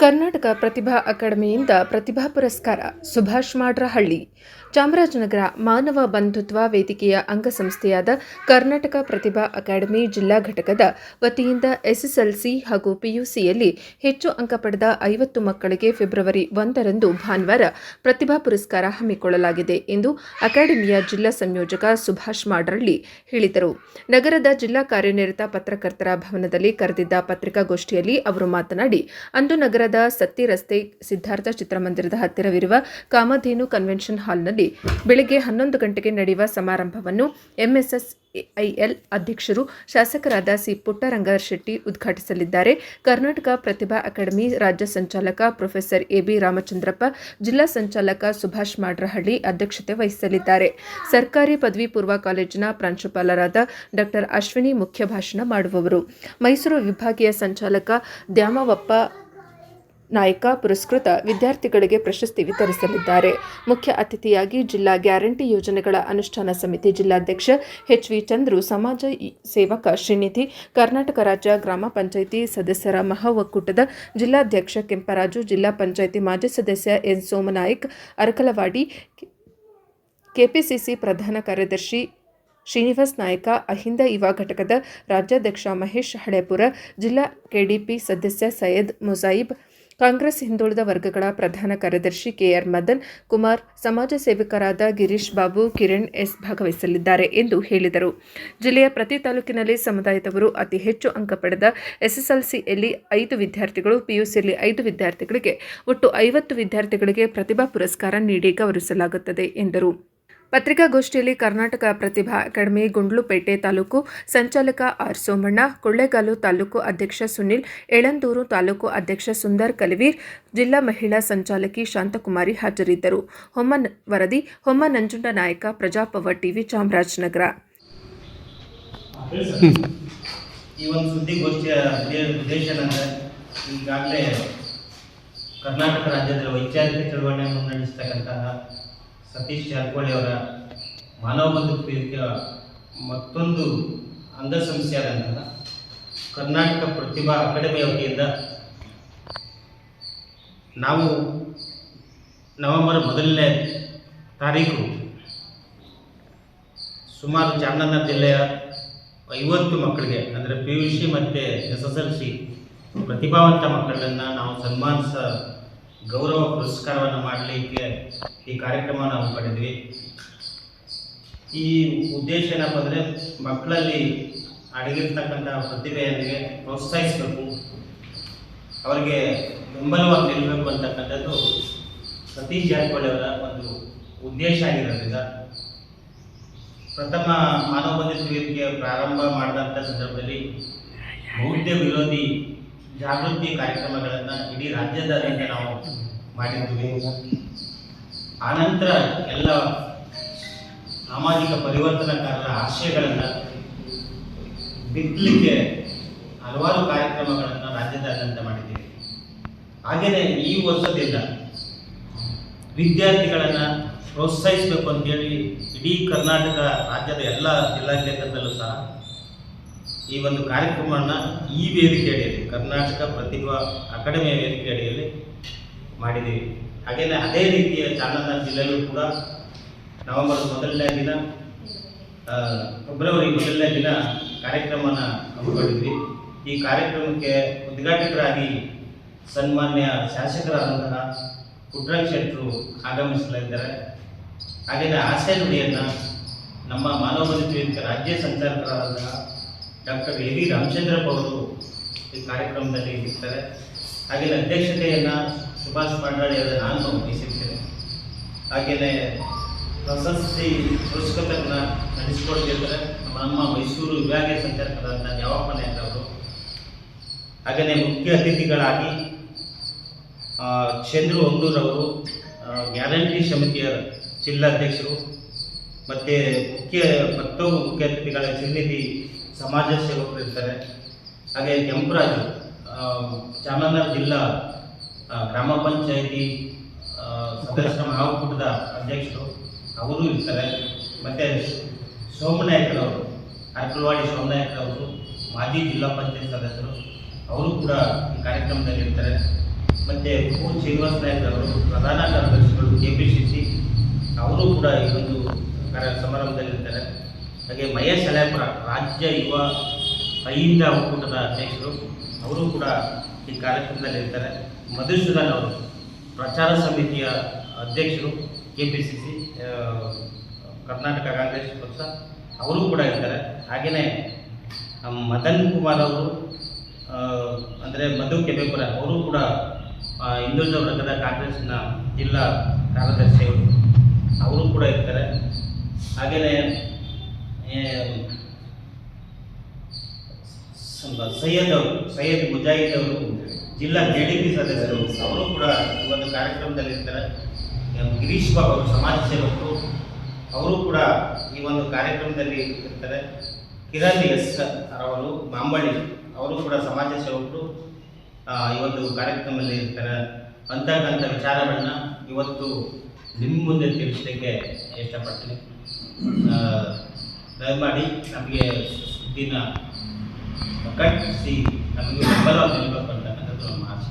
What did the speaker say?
ಕರ್ನಾಟಕ ಪ್ರತಿಭಾ ಅಕಾಡೆಮಿಯಿಂದ ಪ್ರತಿಭಾ ಪುರಸ್ಕಾರ, ಸುಭಾಷ್ ಮಾಡ್ರಹಳ್ಳಿ. ಚಾಮರಾಜನಗರ ಮಾನವ ಬಂಧುತ್ವ ವೇದಿಕೆಯ ಅಂಗಸಂಸ್ಥೆಯಾದ ಕರ್ನಾಟಕ ಪ್ರತಿಭಾ ಅಕಾಡೆಮಿ ಜಿಲ್ಲಾ ಘಟಕದ ವತಿಯಿಂದ ಎಸ್ಎಸ್ಎಲ್ಸಿ ಹಾಗೂ ಪಿಯುಸಿಯಲ್ಲಿ ಹೆಚ್ಚು ಅಂಕ ಪಡೆದ ಐವತ್ತು ಮಕ್ಕಳಿಗೆ ಫೆಬ್ರವರಿ ಒಂದರಂದು ಭಾನುವಾರ ಪ್ರತಿಭಾ ಪುರಸ್ಕಾರ ಹಮ್ಮಿಕೊಳ್ಳಲಾಗಿದೆ ಎಂದು ಅಕಾಡೆಮಿಯ ಜಿಲ್ಲಾ ಸಂಯೋಜಕ ಸುಭಾಷ್ ಮಾಡ್ರಹಳ್ಳಿ ಹೇಳಿದರು. ನಗರದ ಜಿಲ್ಲಾ ಕಾರ್ಯನಿರತ ಪತ್ರಕರ್ತರ ಭವನದಲ್ಲಿ ಕರೆದಿದ್ದ ಪತ್ರಿಕಾಗೋಷ್ಠಿಯಲ್ಲಿ ಅವರು ಮಾತನಾಡಿ, ಅಂದು ನಗರದ ಸತ್ತಿ ರಸ್ತೆ ಸಿದ್ಧಾರ್ಥ ಚಿತ್ರಮಂದಿರದ ಹತ್ತಿರವಿರುವ ಕಾಮಧೇನು ಕನ್ವೆನ್ಷನ್ ಹಾಲ್ನಲ್ಲಿ ಬೆಳಗ್ಗೆ ಹನ್ನೊಂದು ಗಂಟೆಗೆ ನಡೆಯುವ ಸಮಾರಂಭವನ್ನು ಎಂಎಸ್ಎಸ್ ಐಎಲ್ ಅಧ್ಯಕ್ಷರು ಶಾಸಕರಾದ ಸಿ ಪುಟ್ಟರಂಗ ಶೆಟ್ಟಿ ಉದ್ಘಾಟಿಸಲಿದ್ದಾರೆ. ಕರ್ನಾಟಕ ಪ್ರತಿಭಾ ಅಕಾಡೆಮಿ ರಾಜ್ಯ ಸಂಚಾಲಕ ಪ್ರೊಫೆಸರ್ ಎಬಿ ರಾಮಚಂದ್ರಪ್ಪ, ಜಿಲ್ಲಾ ಸಂಚಾಲಕ ಸುಭಾಷ್ ಮಾಡ್ರಹಳ್ಳಿ ಅಧ್ಯಕ್ಷತೆ ವಹಿಸಲಿದ್ದಾರೆ. ಸರ್ಕಾರಿ ಪದವಿ ಪೂರ್ವ ಕಾಲೇಜಿನ ಪ್ರಾಂಶುಪಾಲರಾದ ಡಾಕ್ಟರ್ ಅಶ್ವಿನಿ ಮುಖ್ಯ ಭಾಷಣ ಮಾಡುವವರು. ಮೈಸೂರು ವಿಭಾಗೀಯ ಸಂಚಾಲಕ ದ್ಯಾಮವಪ್ಪ ನಾಯಕ ಪುರಸ್ಕೃತ ವಿದ್ಯಾರ್ಥಿಗಳಿಗೆ ಪ್ರಶಸ್ತಿ ವಿತರಿಸಲಿದ್ದಾರೆ. ಮುಖ್ಯ ಅತಿಥಿಯಾಗಿ ಜಿಲ್ಲಾ ಗ್ಯಾರಂಟಿ ಯೋಜನೆಗಳ ಅನುಷ್ಠಾನ ಸಮಿತಿ ಜಿಲ್ಲಾಧ್ಯಕ್ಷ ಎಚ್ ವಿ ಚಂದ್ರು, ಸಮಾಜ ಸೇವಕ ಶ್ರೀನಿಧಿ, ಕರ್ನಾಟಕ ರಾಜ್ಯ ಗ್ರಾಮ ಪಂಚಾಯಿತಿ ಸದಸ್ಯರ ಮಹಾ ಒಕ್ಕೂಟದ ಜಿಲ್ಲಾಧ್ಯಕ್ಷ ಕೆಂಪರಾಜು, ಜಿಲ್ಲಾ ಪಂಚಾಯಿತಿ ಮಾಜಿ ಸದಸ್ಯ ಎನ್ ಸೋಮನಾಯ್ಕ್, ಅರಕಲವಾಡಿ ಕೆಪಿಸಿಸಿ ಪ್ರಧಾನ ಕಾರ್ಯದರ್ಶಿ ಶ್ರೀನಿವಾಸ್ ನಾಯಕ, ಅಹಿಂದ ಯುವ ಘಟಕದ ರಾಜ್ಯಾಧ್ಯಕ್ಷ ಮಹೇಶ್ ಹಳೆಪುರ, ಜಿಲ್ಲಾ ಕೆಡಿಪಿ ಸದಸ್ಯ ಸೈಯದ್ ಮುಜಾಯಿಬ್ ಕಾಂಗ್ರೆಸ್ ಹಿಂದುಳಿದ ವರ್ಗಗಳ ಪ್ರಧಾನ ಕಾರ್ಯದರ್ಶಿ ಕೆಆರ್ ಮದನ್, ಕುಮಾರ್, ಸಮಾಜ ಸೇವಕರಾದ ಗಿರೀಶ್ ಬಾಬು, ಕಿರಣ್ ಎಸ್ ಭಾಗವಹಿಸಲಿದ್ದಾರೆ ಎಂದು ಹೇಳಿದರು. ಜಿಲ್ಲೆಯ ಪ್ರತಿ ತಾಲೂಕಿನಲ್ಲಿ ಸಮುದಾಯದವರು ಅತಿ ಹೆಚ್ಚು ಅಂಕ ಪಡೆದ ಎಸ್ಎಸ್ಎಲ್ಸಿಯಲ್ಲಿ ಐದು ವಿದ್ಯಾರ್ಥಿಗಳು, ಪಿಯುಸಿಯಲ್ಲಿ ಐದು ವಿದ್ಯಾರ್ಥಿಗಳಿಗೆ ಒಟ್ಟು ಐವತ್ತು ವಿದ್ಯಾರ್ಥಿಗಳಿಗೆ ಪ್ರತಿಭಾ ಪುರಸ್ಕಾರ ನೀಡಿ ಗೌರವಿಸಲಾಗುತ್ತದೆ ಎಂದರು. ಪತ್ರಿಕಾಗೋಷ್ಠಿಯಲ್ಲಿ ಕರ್ನಾಟಕ ಪ್ರತಿಭಾ ಅಕಾಡೆಮಿ ಗುಂಡ್ಲುಪೇಟೆ ತಾಲೂಕು ಸಂಚಾಲಕ ಆರ್ ಸೋಮಣ್ಣ, ಕೊಳ್ಳೇಗಾಲು ತಾಲೂಕು ಅಧ್ಯಕ್ಷ ಸುನಿಲ್ ಎಳಂದೂರು ತಾಲೂಕು ಅಧ್ಯಕ್ಷ ಸುಂದರ್ ಕಲವೀರ್ ಜಿಲ್ಲಾ ಮಹಿಳಾ ಸಂಚಾಲಕಿ ಶಾಂತಕುಮಾರಿ ಹಾಜರಿದ್ದರು. ಹೊಮ್ಮ ವರದಿ ಹೊಮ್ಮ ನಂಜುಂಡ ನಾಯಕ, ಪ್ರಜಾಪವ ಟಿವಿ ಚಾಮರಾಜನಗರ. ಈ ಒಂದು ಉದ್ದೇಶ ಈಗಾಗಲೇ ಕರ್ನಾಟಕ ರಾಜ್ಯದ ವೈಚಾರಿಕ ಚಳವಳಿಯನ್ನು ಮುನ್ನಡೆಸ್ತಕ್ಕಂತಹ ಸತೀಶ್ ಜಾರಕಿಹೊಳಿ ಅವರ ಮಾನವ ಅಂಧ ಮತ್ತೊಂದು ಆದಂತಹ ಕರ್ನಾಟಕ ಪ್ರತಿಭಾ ಅಕಾಡೆಮಿಯ ವತಿಯಿಂದ ನಾವು ನವೆಂಬರ್ ಮೊದಲನೇ ತಾರೀಕು ಸುಮಾರು ಚಾಮರಾಜನಗರ ಜಿಲ್ಲೆಯ ಐವತ್ತು ಮಕ್ಕಳಿಗೆ, ಅಂದರೆ ಪಿ ಯು ಸಿ ಮತ್ತು ಎಸ್ ಎಸ್ ಎಲ್ ಸಿ ಪ್ರತಿಭಾವಂತ ಮಕ್ಕಳನ್ನು ನಾವು ಸನ್ಮಾನಿಸ ಗೌರವ ಪುರಸ್ಕಾರವನ್ನು ಮಾಡಲಿಕ್ಕೆ ಈ ಕಾರ್ಯಕ್ರಮ ನಾವು ಪಡೆದ್ವಿ. ಈ ಉದ್ದೇಶ ಏನಪ್ಪ ಅಂದರೆ ಮಕ್ಕಳಲ್ಲಿ ಅಡಗಿರ್ತಕ್ಕಂಥ ಪ್ರತಿಭೆಯೊಂದಿಗೆ ಪ್ರೋತ್ಸಾಹಿಸಬೇಕು. ಅವರಿಗೆ ಬೆಂಬಲವಾಗಿ ನಿಲ್ಲಬೇಕು ಅಂತಕ್ಕಂಥದ್ದು ಸತೀಶ್ ಜಾರಕಿಹೊಳಿ ಅವರ ಒಂದು ಉದ್ದೇಶ ಆಗಿರೋದ್ರಿಂದ ಪ್ರಥಮ ಮಾನವ ಬಂಧಿತ ವೇದಿಕೆ ಪ್ರಾರಂಭ ಮಾಡಿದಂಥ ಸಂದರ್ಭದಲ್ಲಿ ಬೌದ್ಧ ವಿರೋಧಿ ಜಾಗೃತಿ ಕಾರ್ಯಕ್ರಮಗಳನ್ನು ಇಡೀ ರಾಜ್ಯದಾದ್ಯಂತ ನಾವು ಮಾಡಿದ್ವಿ ಆನಂತರ ಎಲ್ಲ ಸಾಮಾಜಿಕ ಪರಿವರ್ತನಕಾರರ ಆಶಯಗಳನ್ನು ಬಿತ್ತಲಿಕ್ಕೆ ಹಲವಾರು ಕಾರ್ಯಕ್ರಮಗಳನ್ನು ರಾಜ್ಯದಾದ್ಯಂತ ಮಾಡಿದ್ದೀವಿ. ಹಾಗೆಯೇ ಈ ವರ್ಷದಿಂದ ವಿದ್ಯಾರ್ಥಿಗಳನ್ನು ಪ್ರೋತ್ಸಾಹಿಸಬೇಕು ಅಂತೇಳಿ ಇಡೀ ಕರ್ನಾಟಕ ರಾಜ್ಯದ ಎಲ್ಲ ಜಿಲ್ಲಾ ಕೇಂದ್ರದಲ್ಲೂ ಸಹ ಈ ಒಂದು ಕಾರ್ಯಕ್ರಮವನ್ನು ಈ ವೇದಿಕೆ ಅಡಿಯಲ್ಲಿ, ಕರ್ನಾಟಕ ಪ್ರತಿಭಾ ಅಕಾಡೆಮಿಯ ವೇದಿಕೆ ಅಡಿಯಲ್ಲಿ ಮಾಡಿದ್ದೀವಿ. ಹಾಗೆಯೇ ಅದೇ ರೀತಿಯ ಚಾಮರಾಜನಗರ ಜಿಲ್ಲೆಯಲ್ಲೂ ಕೂಡ ನವೆಂಬರ್ ಮೊದಲನೇ ದಿನ ಫೆಬ್ರವರಿ ಮೊದಲನೇ ದಿನ ಕಾರ್ಯಕ್ರಮನ ಹಮ್ಮಿಕೊಂಡಿದ್ವಿ. ಈ ಕಾರ್ಯಕ್ರಮಕ್ಕೆ ಉದ್ಘಾಟಕರಾಗಿ ಸನ್ಮಾನ್ಯ ಶಾಸಕರಾದಂತಹ ಪುಟ್ಟರಂಗ ಶೆಟ್ಟರು ಆಗಮಿಸಲಿದ್ದಾರೆ. ಹಾಗೆಯೇ ಆಶಯ ನುಡಿಯನ್ನು ನಮ್ಮ ಮಾನವ ಬಂಧಿತ ವೇದಿಕೆ ರಾಜ್ಯ ಸಂಚಾಲಕರಾದಂತಹ ಡಾಕ್ಟರ್ ಎ ವಿ ರಾಮಚಂದ್ರಪ್ಪ ಅವರು ಈ ಕಾರ್ಯಕ್ರಮದಲ್ಲಿ ಇರ್ತಾರೆ. ಹಾಗೆಯೇ ಅಧ್ಯಕ್ಷತೆಯನ್ನು ಸುಭಾಷ್ ಮಂಡಳಿ ಅವರ ನಾನು ವಹಿಸಿರ್ತೇನೆ. ಹಾಗೆಯೇ ಪ್ರಶಸ್ತಿ ಪುರಸ್ಕೃತರನ್ನ ನಡೆಸಿಕೊಡ್ತಿರ್ತಾರೆ. ನಮ್ಮ ಮೈಸೂರು ವಿಭಾಗೀಯ ಸಂಚಾಲಕರಾದ ಯಾವಪ್ಪ ನಾಯಕ್ ಅವರು ಹಾಗೆಯೇ ಮುಖ್ಯ ಅತಿಥಿಗಳಾಗಿ ಚಂದ್ರು ಹೊಂಗೂರವರು ಗ್ಯಾರಂಟಿ ಸಮಿತಿಯ ಜಿಲ್ಲಾಧ್ಯಕ್ಷರು ಮತ್ತು ಮುಖ್ಯ ಮತ್ತೊಬ್ಬ ಮುಖ್ಯ ಅತಿಥಿಗಳ ಶ್ರೀನಿಧಿ ಸಮಾಜ ಸೇವಕರು ಇರ್ತಾರೆ. ಹಾಗೆ ಕೆಂಪರಾಜು ಚಾಮರಾಜನಗರ ಜಿಲ್ಲಾ ಗ್ರಾಮ ಪಂಚಾಯಿತಿ ಸದಸ್ಯ ಮಹಾಕೂಟದ ಅಧ್ಯಕ್ಷರು ಅವರು ಇರ್ತಾರೆ. ಮತ್ತು ಸೋಮನಾಯಕರವರು ಅರಕಲವಾಡಿ ಸೋಮನಾಯಕರವರು, ಮಾಜಿ ಜಿಲ್ಲಾ ಪಂಚಾಯತ್ ಸದಸ್ಯರು, ಅವರು ಕೂಡ ಈ ಕಾರ್ಯಕ್ರಮದಲ್ಲಿ ಇರ್ತಾರೆ. ಮತ್ತು ಕು. ಶ್ರೀನಿವಾಸ ಅವರು ಪ್ರಧಾನ ಕಾರ್ಯದರ್ಶಿಗಳು, ಕೆ. ಪಿ. ಸಿ. ಸಿ, ಅವರು ಕೂಡ ಈ ಒಂದು ಕಾರ್ಯ ಸಮಾರಂಭದಲ್ಲಿರ್ತಾರೆ ಹಾಗೆ ಮಹೇಶ್ ಹಳೆಪುರ ರಾಜ್ಯ ಯುವ ಅಹಿಂದ ಒಕ್ಕೂಟದ ಅಧ್ಯಕ್ಷರು, ಅವರು ಕೂಡ ಈ ಕಾರ್ಯಕ್ರಮದಲ್ಲಿ ಇರ್ತಾರೆ. ಮಧುಸೂದನ್ ಅವರು, ಪ್ರಚಾರ ಸಮಿತಿಯ ಅಧ್ಯಕ್ಷರು K P C C Karnataka Congress ಪಕ್ಷ, ಅವರು ಕೂಡ ಇರ್ತಾರೆ. ಹಾಗೆಯೇ ಮದನ್ ಕುಮಾರ್ ಅವರು ಅಂದರೆ ಮಧು ಕೆಬೇಪುರ ಅವರು ಕೂಡ ಹಿಂದುಳಿದ ವರ್ಗದ ಕಾಂಗ್ರೆಸ್ನ ಜಿಲ್ಲಾ ಕಾರ್ಯದರ್ಶಿಯವರು ಅವರು ಕೂಡ ಇರ್ತಾರೆ. ಹಾಗೆಯೇ ಸೈಯದ್ ಅವರು, ಸೈಯದ್ ಮುಜಾಹಿದ್ ಅವರು, ಜಿಲ್ಲಾ ಜೆ ಡಿ ಪಿ ಸದಸ್ಯರು, ಅವರು ಕೂಡ ಈ ಒಂದು ಕಾರ್ಯಕ್ರಮದಲ್ಲಿ ಇರ್ತಾರೆ. ಗಿರೀಶ್ ಬಾಬು ಅವರು ಸಮಾಜ ಸೇವಕರು, ಅವರು ಕೂಡ ಈ ಒಂದು ಕಾರ್ಯಕ್ರಮದಲ್ಲಿ ಇರ್ತಾರೆ. ಕಿರಣ್ ಎಸ್ ಅವರು ಮಾಂಬಳ್ಳಿ, ಅವರು ಕೂಡ ಸಮಾಜ ಸೇವಕರು ಈ ಒಂದು ಕಾರ್ಯಕ್ರಮದಲ್ಲಿ ಇರ್ತಾರೆ. ಅಂತಕ್ಕಂಥ ವಿಚಾರಗಳನ್ನ ಇವತ್ತು ನಿಮ್ಮ ಮುಂದೆ ತಿಳಿಸಲಿಕ್ಕೆ ಇಷ್ಟಪಡ್ತೀನಿ. ದಯಮಾಡಿ ನಮಗೆ ಸುದ್ದಿನ ಕಟ್ಟಿಸಿ ನಮಗೆ ಬೆಂಬಲ ನೀಡಬೇಕು ಅಂತಕ್ಕಂಥದ್ದು ನಮ್ಮ ಆಸೆ